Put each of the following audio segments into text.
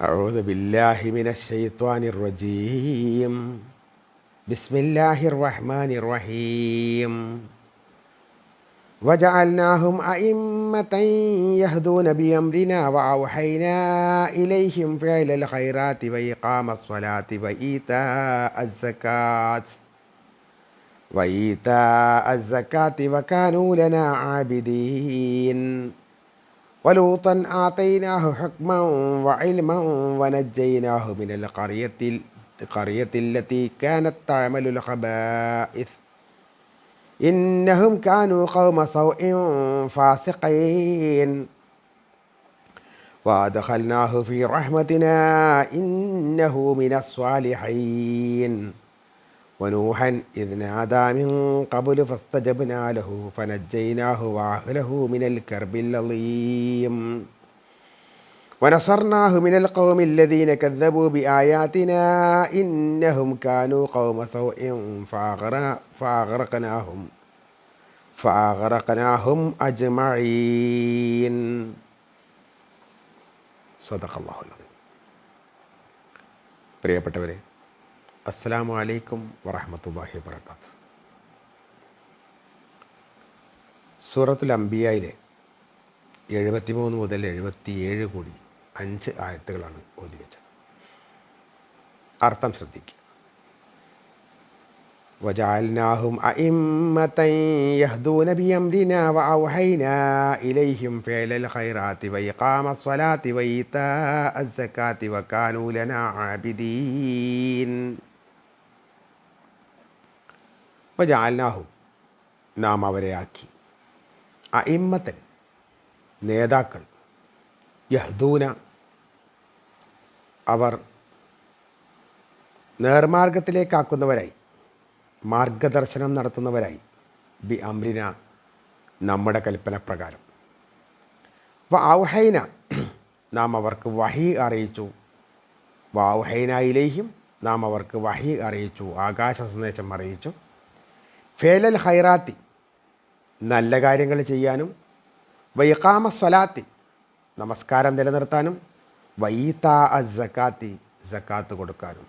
أعوذ بالله من الشيطان الرجيم. بسم الله الرحمن الرحيم. وجعلناهم أئمة يهدون بأمرنا وأوحينا إليهم فعل الخيرات وإقام الصلاة وإيتاء الزكاة. وإيتاء الزكاة وكانوا لنا عابدين. ولوطا آتيناه حكما وعلما ونجيناه من القرية القرية التي كانت تعمل الخبائث. إنهم كانوا قوم سوء فاسقين. وأدخلناه في رحمتنا إنه من الصالحين. ونوحا إذ نادى من قبل فاستجبنا له فنجيناه وأهله من الكرب العظيم ونصرناه من القوم الذين كذبوا بآياتنا إنهم كانوا قوم سوء فأغرقناهم فأغرقناهم أجمعين صدق الله العظيم പ്രിയപ്പെട്ടവരെ അസ്സാം വലൈക്കും വറഹമത്തല്ലാഹി വാത്തു സൂറത്തുൽ അംബിയയിലെ എഴുപത്തിമൂന്ന് മുതൽ എഴുപത്തിയേഴ് കൂടി അഞ്ച് ആയത്തുകളാണ് ഓതി വെച്ചത് അർത്ഥം ശ്രദ്ധിക്കുക وجعلناهم أئمة يهدون بأمرنا وأوحينا إليهم فعل الخيرات وإقام الصلاة وإيتاء الزكاة وكانوا لنا عابدين വജാൽനാഹു നാം അവരെ ആക്കി. അയിമ്മത്തൻ നേതാക്കൾ യഹ്ദൂന അവർ നേർമാർഗത്തിലേക്കാക്കുന്നവരായി മാർഗദർശനം നടത്തുന്നവരായി. ബി അമ്രിന നമ്മുടെ കൽപ്പന പ്രകാരം വാവുഹൈന നാം അവർക്ക് വഹി അറിയിച്ചു. വാവുഹൈനയിലേക്കും നാം അവർക്ക് വഹി അറിയിച്ചു. ആകാശ സന്ദേശം അറിയിച്ചു. ഫേലൽ ഹൈറാത്തി നല്ല കാര്യങ്ങൾ ചെയ്യാനും വൈകാമ സ്വലാത്തി നമസ്കാരം നിലനിർത്താനും വൈത്ത അസക്കാത്തി സക്കാത്ത് കൊടുക്കാനും.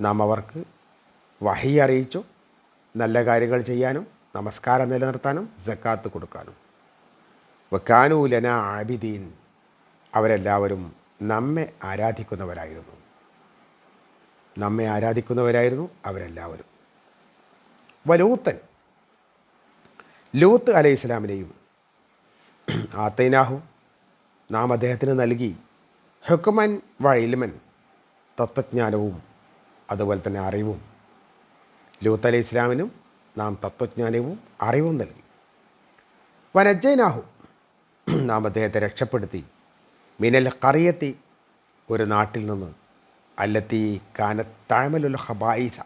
നാം അവർക്ക് വഹി അറിയിച്ചു നല്ല കാര്യങ്ങൾ ചെയ്യാനും നമസ്കാരം നിലനിർത്താനും സക്കാത്ത് കൊടുക്കാനും. വക്കാനൂലന ആബിദീൻ അവരെല്ലാവരും നമ്മെ ആരാധിക്കുന്നവരായിരുന്നു. നമ്മെ ആരാധിക്കുന്നവരായിരുന്നു അവരെല്ലാവരും. വലൂത്തൻ. ലൂത്ത് അലൈഹി ഇസ്ലാമിനെയും ആത്തൈനാഹു നാം അദ്ദേഹത്തിന് നൽകി. ഹുക്കുമൻ വഴിൽമൻ തത്വജ്ഞാനവും അതുപോലെ തന്നെ അറിവും. ലൂത്ത് അലൈഹി ഇസ്ലാമിനും നാം തത്വജ്ഞാനവും അറിവും നൽകി. വനജ്ജൈനാഹു നാം അദ്ദേഹത്തെ രക്ഷപ്പെടുത്തി. മിനൽ കറിയത്തി ഒരു നാട്ടിൽ നിന്ന്. അല്ലത്തി കാനത്താഴ്മലുൽ ഹബായിസ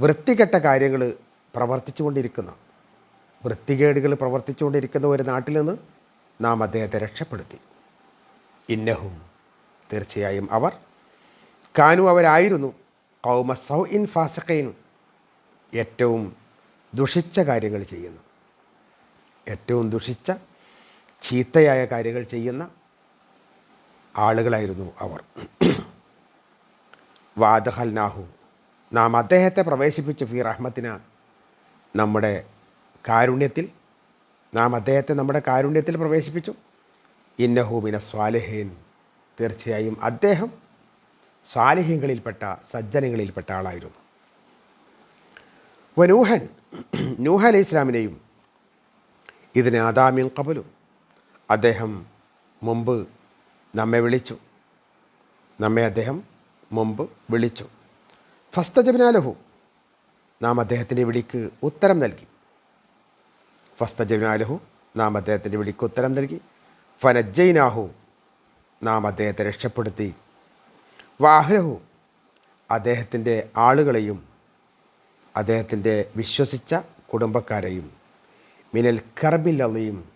വൃത്തികെട്ട കാര്യങ്ങൾ പ്രവർത്തിച്ചുകൊണ്ടിരിക്കുന്ന. വൃത്തികേടുകൾ പ്രവർത്തിച്ചുകൊണ്ടിരിക്കുന്ന ഒരു നാട്ടിൽ നിന്ന് നാം അദ്ദേഹത്തെ രക്ഷപ്പെടുത്തി. ഇന്നഹും തീർച്ചയായും അവർ കാനു അവരായിരുന്നു. കൗമ സൗ ഇൻ ഫാസക്കൈനും ഏറ്റവും ദുഷിച്ച കാര്യങ്ങൾ ചെയ്യുന്നു. ഏറ്റവും ദുഷിച്ച ചീത്തയായ കാര്യങ്ങൾ ചെയ്യുന്ന ആളുകളായിരുന്നു അവർ. വാദഹൽനാഹു നാം അദ്ദേഹത്തെ പ്രവേശിപ്പിച്ച ഫി റഹ്മത്തിന നമ്മുടെ കാരുണ്യത്തിൽ നാം അദ്ദേഹത്തെ നമ്മുടെ കാരുണ്യത്തിൽ പ്രവേശിപ്പിച്ചു. ഇന്നഹൂമിന സ്വാലിഹീൻ. തീർച്ചയായും അദ്ദേഹം സ്വാലിഹ്യങ്ങളിൽപ്പെട്ട സജ്ജനങ്ങളിൽപ്പെട്ട ആളായിരുന്നു. വനൂഹൻ നൂഹ അലൈഹി ഇസ്ലാമിനെയും ഇതിന് ആദാമ്യം കപലു അദ്ദേഹം മുമ്പ് നമ്മെ വിളിച്ചു. നമ്മെ അദ്ദേഹം മുമ്പ് വിളിച്ചു. ഫസ്തജബിനാലഹു. നാം അദ്ദേഹത്തിന്റെ വിളിക്ക് ഉത്തരം നൽകി. ഫസ്തജബിനാലഹു നാം അദ്ദേഹത്തിന്റെ വിളിക്ക് ഉത്തരം നൽകി. ഫനജൈനാഹു നാം അദ്ദേഹത്തെ രക്ഷപ്പെടുത്തി. വാഹ്ലഹു അദ്ദേഹത്തിന്റെ ആളുകളെയും അദ്ദേഹത്തിന്റെ വിശ്വസിച്ച കുടുംബക്കാരെയും മിനൽ കർബിൽ അളിയും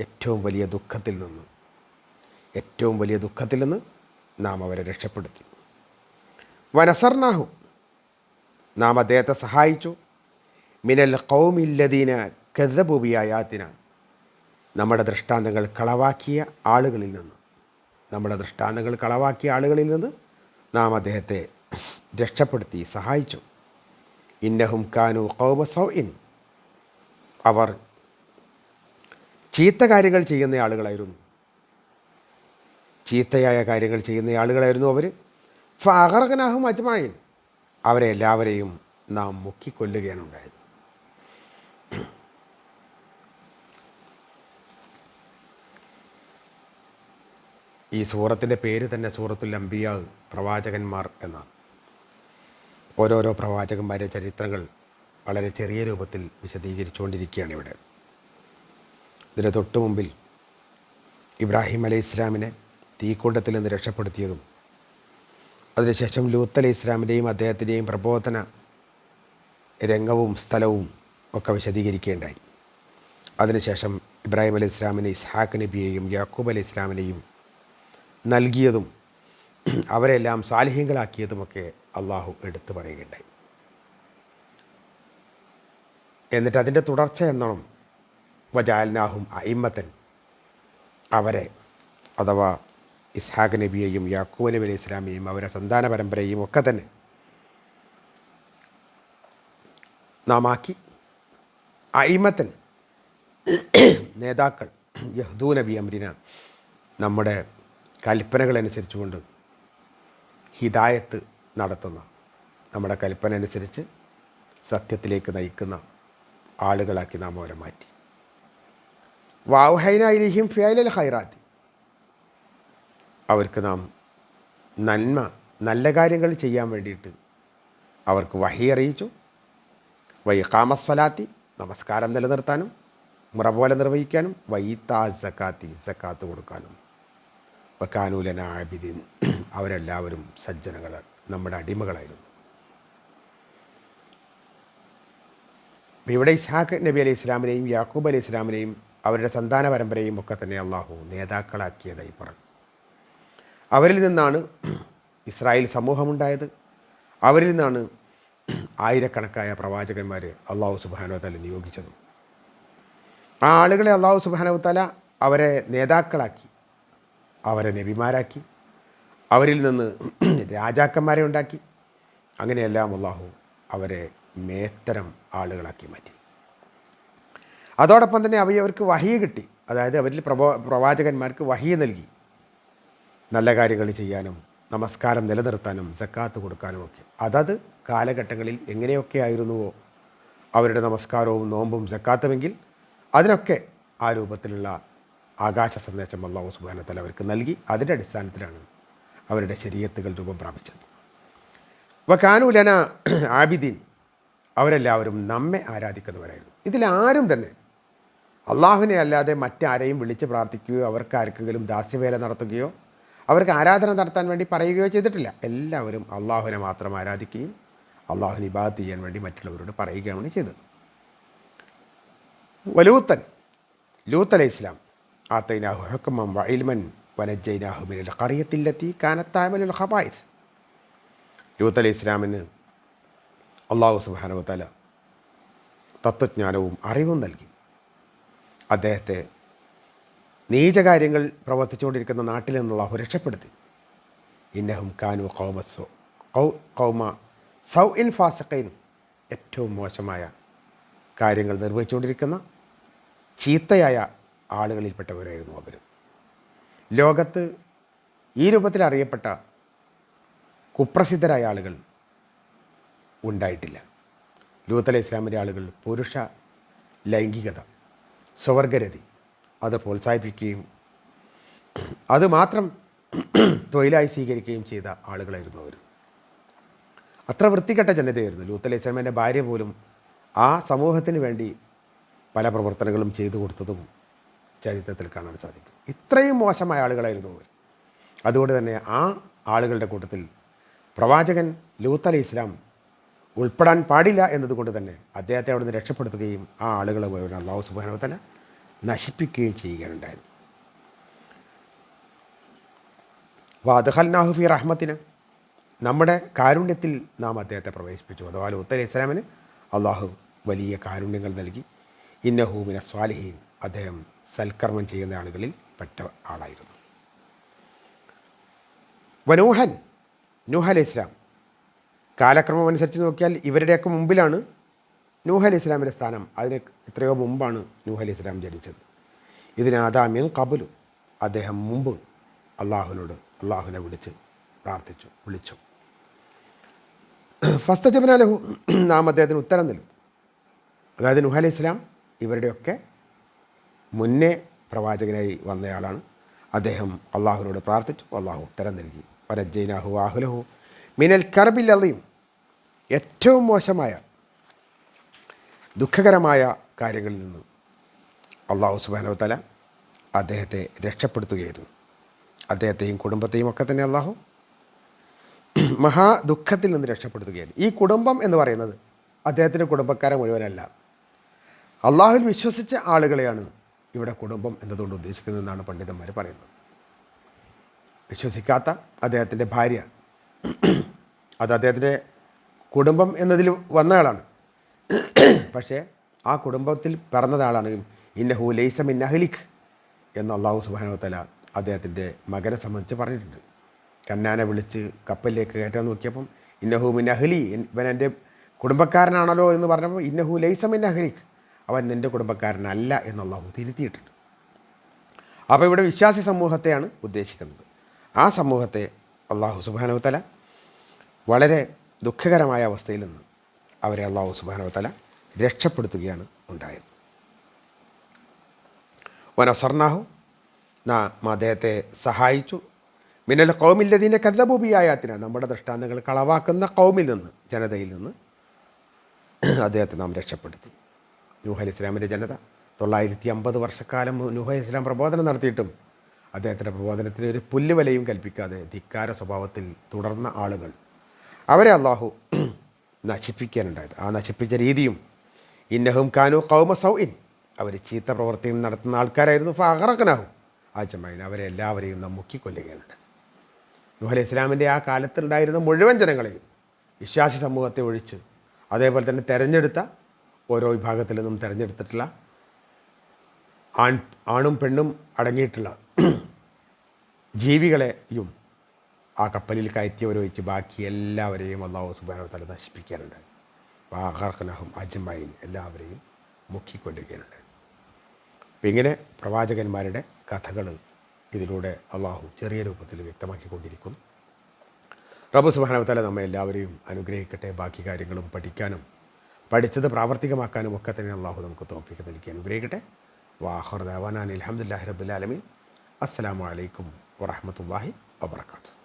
ഏറ്റവും വലിയ ദുഃഖത്തിൽ നിന്ന്. ഏറ്റവും വലിയ ദുഃഖത്തിൽ നിന്ന് നാം അവരെ രക്ഷപ്പെടുത്തി. വനസർനാഹു നാം അദ്ദേഹത്തെ സഹായിച്ചു. മിനൽ കൗമില്ലദീന കഥബുബിയായാത്തിന നമ്മുടെ ദൃഷ്ടാന്തങ്ങൾ കളവാക്കിയ ആളുകളിൽ നിന്ന്. നമ്മുടെ ദൃഷ്ടാന്തങ്ങൾ കളവാക്കിയ ആളുകളിൽ നിന്ന് നാം അദ്ദേഹത്തെ രക്ഷപ്പെടുത്തി സഹായിച്ചു. ഇന്നഹും കാനു കൗമ സൗ ഇൻ അവർ ചീത്ത കാര്യങ്ങൾ ചെയ്യുന്ന ആളുകളായിരുന്നു. ചീത്തയായ കാര്യങ്ങൾ ചെയ്യുന്ന ആളുകളായിരുന്നു അവർ ഫഹർഗനാഹും അജ്മായിൻ. അവരെ എല്ലാവരെയും നാം മുക്കിക്കൊല്ലുകയാണ് ഉണ്ടായത് ഈ സൂറത്തിന്റെ പേര് തന്നെ സൂറത്തുൽ അംബിയ പ്രവാചകന്മാർ എന്നാണ്. ഓരോരോ പ്രവാചകന്മാരുടെ ചരിത്രങ്ങൾ വളരെ ചെറിയ രൂപത്തിൽ വിശദീകരിച്ചുകൊണ്ടിരിക്കുകയാണ് ഇവിടെ. ഇതിന് തൊട്ടു മുമ്പിൽ ഇബ്രാഹിം അലൈഹി ഇസ്ലാമിനെ തീക്കൂട്ടത്തിൽ നിന്ന് രക്ഷപ്പെടുത്തിയതും അതിനുശേഷം ലൂത്ത് അലി ഇസ്ലാമിന്റെയും അദ്ദേഹത്തിന്റെയും പ്രബോധന രംഗവും സ്ഥലവും ഒക്കെ വിശദീകരിക്കേണ്ടായി. അതിനുശേഷം ഇബ്രാഹിം അലി ഇസ്ലാമിനെ ഇസ്ഹാഖ് നബിയെയും യാക്കൂബ് അലി ഇസ്ലാമിനെയും നൽകിയതും അവരെല്ലാം സാലിഹ്യങ്ങളാക്കിയതുമൊക്കെ അള്ളാഹു എടുത്തു പറയുകയുണ്ടായി. എന്നിട്ട് അതിന്റെ തുടർച്ച എന്നോണം വജാലിനാഹും അയിമ്മത്തൻ അവരെ അഥവാ ഇസ്ഹാഖ് നബിയെയും യാക്കൂബ് നബി അലൈഹി ഇസ്ലാമിയെയും അവരെ സന്താന പരമ്പരയും ഒക്കെ തന്നെ നാം ആക്കി അയിമത്തൻ നേതാക്കൾ യഹ്ദൂ നബി അമ്രിന നമ്മുടെ കൽപ്പനകളനുസരിച്ചുകൊണ്ട് ഹിദായത്ത് നടത്തുന്ന നമ്മുടെ കൽപ്പന അനുസരിച്ച് സത്യത്തിലേക്ക് നയിക്കുന്ന ആളുകളാക്കി നാം അവരെ മാറ്റി. വാവുഹൈനായിരിക്കും ഫിയലൽ ഹൈറാത്തി അവർക്ക് നാം നന്മ നല്ല കാര്യങ്ങൾ ചെയ്യാൻ വേണ്ടിയിട്ട് അവർക്ക് വഹി അറിയിച്ചു. വൈകാമസ്വലാത്തി നമസ്കാരം നിലനിർത്താനും മുറ പോലെ നിർവഹിക്കാനും വൈത്താ സക്കാത്തി സക്കാത്ത് കൊടുക്കാനും. വക്കാനൂലന ആബിദിൻ അവരെല്ലാവരും സജ്ജനങ്ങൾ നമ്മുടെ അടിമകളായിരുന്നു. ഇവിടെ ഇസ്ഹാഖ് നബി അലൈഹി ഇസ്ലാമിനെയും യാക്കൂബ് അലൈഹി ഇസ്ലാമിനെയും അവരുടെ സന്താന പരമ്പരയും ഒക്കെ തന്നെ അള്ളാഹു നേതാക്കളാക്കിയതായി പറഞ്ഞു. അവരിൽ നിന്നാണ് ഇസ്രായേൽ സമൂഹമുണ്ടായത്. അവരിൽ നിന്നാണ് ആയിരക്കണക്കായ പ്രവാചകന്മാർ അള്ളാഹു സുബാനോ തല നിയോഗിച്ചതും. ആ ആളുകളെ അള്ളാഹു സുബാനോ തല അവരെ നേതാക്കളാക്കി. അവരെ നബിമാരാക്കി. അവരിൽ നിന്ന് രാജാക്കന്മാരെ ഉണ്ടാക്കി. അങ്ങനെയെല്ലാം അള്ളാഹു അവരെ മേത്തരം ആളുകളാക്കി മാറ്റി. അതോടൊപ്പം തന്നെ അവയവർക്ക് വഹിയ കിട്ടി. അതായത് അവരിൽ പ്രവാചകന്മാർക്ക് വഹിയ നൽകി. നല്ല കാര്യങ്ങൾ ചെയ്യാനും നമസ്കാരം നിലനിർത്താനും സക്കാത്ത് കൊടുക്കാനും ഒക്കെ. അതത് കാലഘട്ടങ്ങളിൽ എങ്ങനെയൊക്കെ ആയിരുന്നുവോ അവരുടെ നമസ്കാരവും നോമ്പും സക്കാത്തുമെങ്കിൽ അതിനൊക്കെ ആ രൂപത്തിലുള്ള ആകാശ സന്ദേശം അള്ളാഹു സുബാനത്തല അവർക്ക് നൽകി. അതിന്റെ അടിസ്ഥാനത്തിലാണ് അവരുടെ ശരീരത്തുകൾ രൂപം പ്രാപിച്ചത് അപ്പോൾ കാനുലന ആബിദീൻ. അവരെല്ലാവരും നമ്മെ ആരാധിക്കുന്നവരായിരുന്നു. ഇതിലാരും തന്നെ അള്ളാഹുവിനെ അല്ലാതെ മറ്റാരെയും വിളിച്ച് പ്രാർത്ഥിക്കുകയോ അവർക്ക് ആർക്കെങ്കിലും ദാസ്യവേല നടത്തുകയോ അവർക്ക് ആരാധന നടത്താൻ വേണ്ടി പറയുകയോ ചെയ്തിട്ടില്ല. എല്ലാവരും അള്ളാഹുവിനെ മാത്രം ആരാധിക്കുകയും അള്ളാഹുവിനെ ഇബാദത്ത് ചെയ്യാൻ വേണ്ടി മറ്റുള്ളവരോട് പറയുകയാണ് ചെയ്തത്. വലൂത്തൻ ലൂത്ത് അലൈഹി ഇസ്ലാം ആത്തൈനാഹു ഹക്കമം വൈൽമൻ വനജൈനാഹു മിനൽ കറിയത്തില്ലെത്തി കാനത്താമലുൽ ഹബായിസ് ലൂത്ത് അലൈഹി ഇസ്ലാമിന് അള്ളാഹു സുബാനുവത്തല തത്വജ്ഞാനവും അറിവും നൽകി. അദ്ദേഹത്തെ നീചകാര്യങ്ങൾ പ്രവർത്തിച്ചുകൊണ്ടിരിക്കുന്ന നാട്ടിൽ നിന്നുള്ള അഹു രക്ഷപ്പെടുത്തി. ഇന്നഹും കാനു കൗമസോ കൗ കൗമ സൗ ഇൻ ഫാസക്കൈൻ ഏറ്റവും മോശമായ കാര്യങ്ങൾ നിർവഹിച്ചുകൊണ്ടിരിക്കുന്ന ചീത്തയായ ആളുകളിൽപ്പെട്ടവരായിരുന്നു അവർ ലോകത്ത് ഈ രൂപത്തിൽ അറിയപ്പെട്ട കുപ്രസിദ്ധരായ ആളുകൾ ഉണ്ടായിട്ടില്ല. ലൂത്തല ഇസ്ലാമിന്റെ ആളുകൾ പുരുഷ ലൈംഗികത സ്വവർഗരതി അത് പ്രോത്സാഹിപ്പിക്കുകയും അത് മാത്രം തൊഴിലായി സ്വീകരിക്കുകയും ചെയ്ത ആളുകളായിരുന്നു അവർ. അത്ര വൃത്തികെട്ട ജനതയായിരുന്നു. ലൂത്ത് അലൈഹി ഇസ്ലാമിന്റെ ഭാര്യ പോലും ആ സമൂഹത്തിന് വേണ്ടി പല പ്രവർത്തനങ്ങളും ചെയ്തു കൊടുത്തതും ചരിത്രത്തിൽ കാണാൻ സാധിക്കും. ഇത്രയും മോശമായ ആളുകളായിരുന്നു അവർ. അതുകൊണ്ട് തന്നെ ആ ആളുകളുടെ കൂട്ടത്തിൽ പ്രവാചകൻ ലൂത്ത് അലി ഇസ്ലാം ഉൾപ്പെടാൻ പാടില്ല എന്നതുകൊണ്ട് തന്നെ അദ്ദേഹത്തെ അവിടുന്ന് രക്ഷപ്പെടുത്തുകയും ആ ആളുകളെ മുഴുവൻ അള്ളാഹു സുബാനവത്തല നശിപ്പിക്കുകയും ചെയ്യുകയുണ്ടായത് വാദഹൽനാഹുഫി റഹ്മത്തിന് നമ്മുടെ കാരുണ്യത്തിൽ നാം അദ്ദേഹത്തെ പ്രവേശിപ്പിച്ചു. അഥവാ അലി ഇസ്ലാമിന് അള്ളാഹു വലിയ കാരുണ്യങ്ങൾ നൽകി. ഇന്നഹൂമിന സ്വാലിഹീൻ. അദ്ദേഹം സൽക്കർമ്മം ചെയ്യുന്ന ആളുകളിൽ പെട്ട ആളായിരുന്നു. വനൂഹൻ നൂഹ അലൈഹി ഇസ്ലാം കാലക്രമം അനുസരിച്ച് നോക്കിയാൽ ഇവരുടെയൊക്കെ മുമ്പിലാണ് നൂഹ് അലി ഇസ്ലാമിന്റെ സ്ഥാനം അതിന് എത്രയോ മുമ്പാണ് നൂഹ് അലി ഇസ്ലാം ജനിച്ചത്. ഇതിനാദാമ്യം കബലു അദ്ദേഹം മുമ്പ് അള്ളാഹുവിനോട് അള്ളാഹുവിനെ വിളിച്ച് പ്രാർത്ഥിച്ചു വിളിച്ചു. ഫസ്റ്റ് ജബനാലഹു നാം അദ്ദേഹത്തിന് ഉത്തരം നൽകും. അതായത് നുഹ അലി ഇസ്ലാം ഇവരുടെയൊക്കെ മുന്നേ പ്രവാചകനായി വന്നയാളാണ്. അദ്ദേഹം അള്ളാഹുവിനോട് പ്രാർത്ഥിച്ചു അള്ളാഹു ഉത്തരം നൽകി. പരജൈനാഹു ആഹുലഹു മിനൽ കർബിൽ ഏറ്റവും മോശമായ ദുഃഖകരമായ കാര്യങ്ങളിൽ നിന്ന് അള്ളാഹു സുബാനോ തല അദ്ദേഹത്തെ രക്ഷപ്പെടുത്തുകയായിരുന്നു. അദ്ദേഹത്തെയും കുടുംബത്തെയും ഒക്കെ തന്നെ അള്ളാഹു മഹാ ദുഃഖത്തിൽ നിന്ന് രക്ഷപ്പെടുത്തുകയായിരുന്നു. ഈ കുടുംബം എന്ന് പറയുന്നത് അദ്ദേഹത്തിന്റെ കുടുംബക്കാരെ മുഴുവനല്ല. അള്ളാഹുവിൽ വിശ്വസിച്ച ആളുകളെയാണ് ഇവിടെ കുടുംബം എന്നതുകൊണ്ട് ഉദ്ദേശിക്കുന്നതെന്നാണ് പണ്ഡിതന്മാർ പറയുന്നത്. വിശ്വസിക്കാത്ത അദ്ദേഹത്തിന്റെ ഭാര്യ അത് അദ്ദേഹത്തിന്റെ കുടുംബം എന്നതിൽ വന്നയാളാണ് പക്ഷേ ആ കുടുംബത്തിൽ പിറന്ന ആളാണ് ഇന്നഹു ലൈസം മിൻ അഹ്ലിഖ് എന്ന് അള്ളാഹു സുബാനോത്തല അദ്ദേഹത്തിന്റെ മകനെ സംബന്ധിച്ച് പറഞ്ഞിട്ടുണ്ട്. കന്നാനെ വിളിച്ച് കപ്പലിലേക്ക് കയറ്റാൻ നോക്കിയപ്പം ഇന്നഹു മിൻ അഹ്ലി ഇവൻ എന്റെ കുടുംബക്കാരനാണല്ലോ എന്ന് പറഞ്ഞപ്പോൾ ഇന്നഹു ലൈസം മിൻ അഹ്ലിഖ് അവൻ നിന്റെ കുടുംബക്കാരനല്ല എന്ന് അള്ളാഹു തിരുത്തിയിട്ടുണ്ട്. അപ്പോൾ ഇവിടെ വിശ്വാസി സമൂഹത്തെയാണ് ഉദ്ദേശിക്കുന്നത്. ആ സമൂഹത്തെ അള്ളാഹു സുബാനോത്തല വളരെ ദുഃഖകരമായ അവസ്ഥയിൽ നിന്ന് അവരെ അള്ളാഹു സുബാനവത്തല രക്ഷപ്പെടുത്തുകയാണ് ഉണ്ടായത്. വനസർണാഹു നാം അദ്ദേഹത്തെ സഹായിച്ചു. മിന്നൽ കൗമില്ലതിന്റെ കല്ലബൂബിയായത്തിന് നമ്മുടെ ദൃഷ്ടാന്തങ്ങൾ കളവാക്കുന്ന കൗമിൽ നിന്ന് ജനതയിൽ നിന്ന് അദ്ദേഹത്തെ നാം രക്ഷപ്പെടുത്തി. നൂഹ് അലി ഇസ്ലാമിന്റെ ജനത. തൊള്ളായിരത്തി അമ്പത് വർഷക്കാലം നൂഹ് അലി ഇസ്ലാം പ്രബോധനം നടത്തിയിട്ടും അദ്ദേഹത്തിന്റെ പ്രബോധനത്തിന് ഒരു പുല്ലുവലയും കൽപ്പിക്കാതെ ധിക്കാര സ്വഭാവത്തിൽ തുടർന്ന ആളുകൾ. അവരെ അള്ളാഹു നശിപ്പിക്കാനുണ്ടായത്. ആ നശിപ്പിച്ച രീതിയും ഇന്നഹും കാനു കൗമ സൗഇൻ. അവർ ചീത്ത പ്രവർത്തികൾ നടത്തുന്ന ആൾക്കാരായിരുന്നു. ഫഹറക്കനാഹും ആ ചമ്മൈൻ അവരെ എല്ലാവരെയും നാം മുക്കിക്കൊല്ലുകയുണ്ട് നുഹലി ഇസ്ലാമിന്റെ ആ കാലത്തുണ്ടായിരുന്ന മുഴുവൻ ജനങ്ങളെയും വിശ്വാസി സമൂഹത്തെ ഒഴിച്ച് അതേപോലെ തന്നെ തിരഞ്ഞെടുത്ത ഓരോ വിഭാഗത്തിൽ നിന്നും തിരഞ്ഞെടുത്തിട്ടുള്ള ആൺ ആണും പെണ്ണും അടങ്ങിയിട്ടുള്ള ജീവികളെയും ആ കപ്പലിൽ കയറ്റിയവരൊഴിച്ച് ബാക്കി എല്ലാവരെയും അള്ളാഹു സുബാനോ തല നശിപ്പിക്കാറുണ്ട് വാഹർഖനഹും അജ്മൈൻ എല്ലാവരെയും മുക്കിക്കൊല്ലുകയുണ്ട് അപ്പം ഇങ്ങനെ പ്രവാചകന്മാരുടെ കഥകൾ ഇതിലൂടെ അള്ളാഹു ചെറിയ രൂപത്തിൽ വ്യക്തമാക്കിക്കൊണ്ടിരിക്കുന്നു. റബ്ബ് സുബാനവത്തല നമ്മെ എല്ലാവരെയും അനുഗ്രഹിക്കട്ടെ. ബാക്കി കാര്യങ്ങളും പഠിക്കാനും പഠിച്ചത് പ്രാവർത്തികമാക്കാനും ഒക്കെ തന്നെ അള്ളാഹു നമുക്ക് തോപ്പിക്ക് നൽകി അനുഗ്രഹിക്കട്ടെ. വാഹുർ ദവാനാൻ അലഹമുല്ലാ റബ്ബുലാലമീൻ അസ്സാം വലൈക്കും വാഹമത്തല്ലാഹി വാബർക്കാത്തു